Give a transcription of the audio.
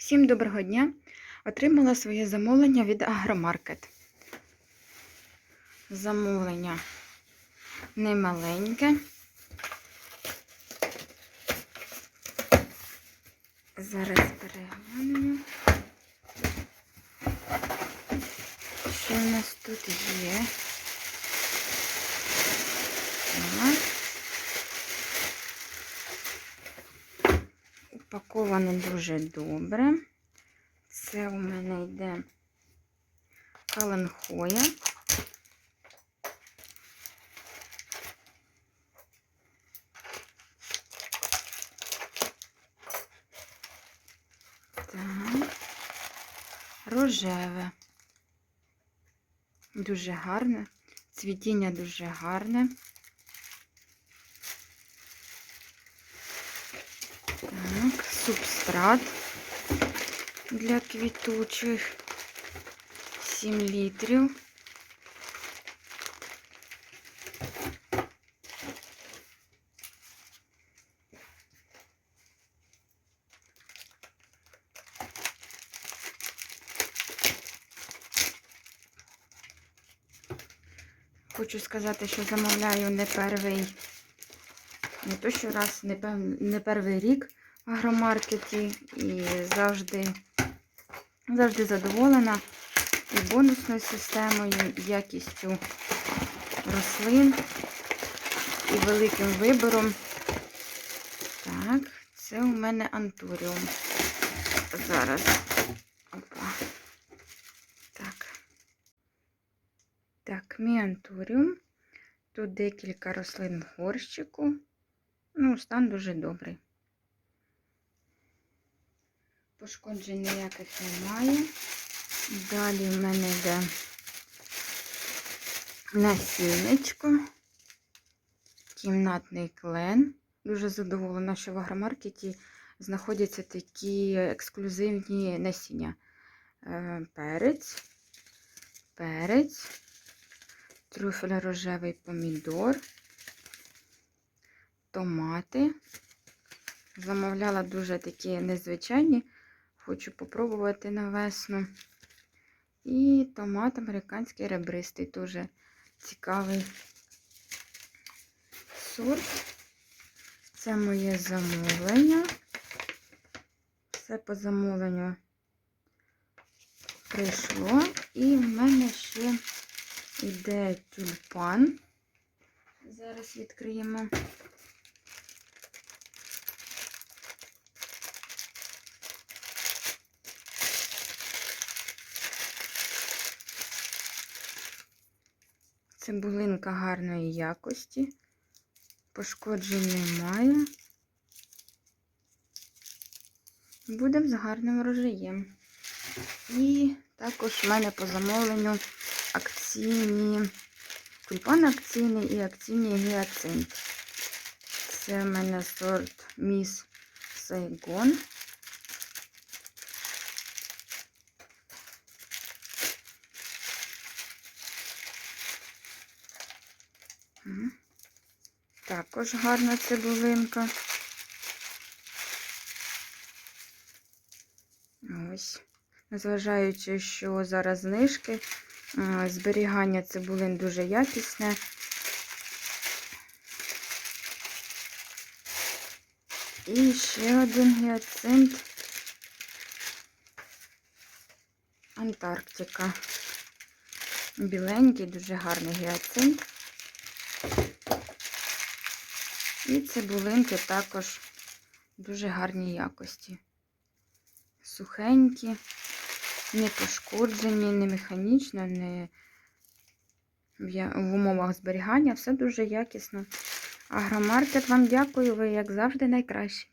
Всім доброго дня! Отримала своє замовлення від Агромаркет. Замовлення немаленьке. Зараз переглянемо. Що в нас тут є? Так. Упаковано дуже добре. Це у мене йде каленхоя. Так. Рожеве. Дуже гарне. Цвітіння дуже гарне. Так, субстрат для квітучих 7 літрів. Хочу сказати, що замовляю не перший, не то що раз, не, не перший рік агромаркеті і завжди, завжди задоволена і бонусною системою, і якістю рослин, і великим вибором. Так, це у мене антуріум. Зараз. Опа. Так. Так, мій антуріум. Тут декілька рослин в горщику. Ну, стан дуже добрий. Пошкоджень ніяких немає. Далі в мене йде насінничко, кімнатний клен. Дуже задоволена, що в агромаркеті знаходяться такі ексклюзивні насіння. Е, Перець, перець, трюфель рожевий помідор, томати. Замовляла дуже такі незвичайні. Хочу попробувати на весну. І томат американський ребристий, дуже цікавий сорт. Це моє замовлення. Все по замовленню прийшло. І в мене ще йде тюльпан. Зараз відкриємо. Цибулинка гарної якості, пошкоджень немає. Будемо з гарним врожаєм. І також в мене по замовленню акційні, тюльпан акційний і акційний гіацинт. Це в мене сорт Міс Сайгон. Також гарна цибулинка. Ось. Незважаючи, що зараз знижки, зберігання цибулин дуже якісне. І ще один гіацинт Антарктика. Біленький, дуже гарний гіацинт. І цибулинки також дуже гарні якості. Сухенькі, не пошкоджені, не механічно, не в умовах зберігання. Все дуже якісно. Агромаркет вам дякую, ви, як завжди, найкращі.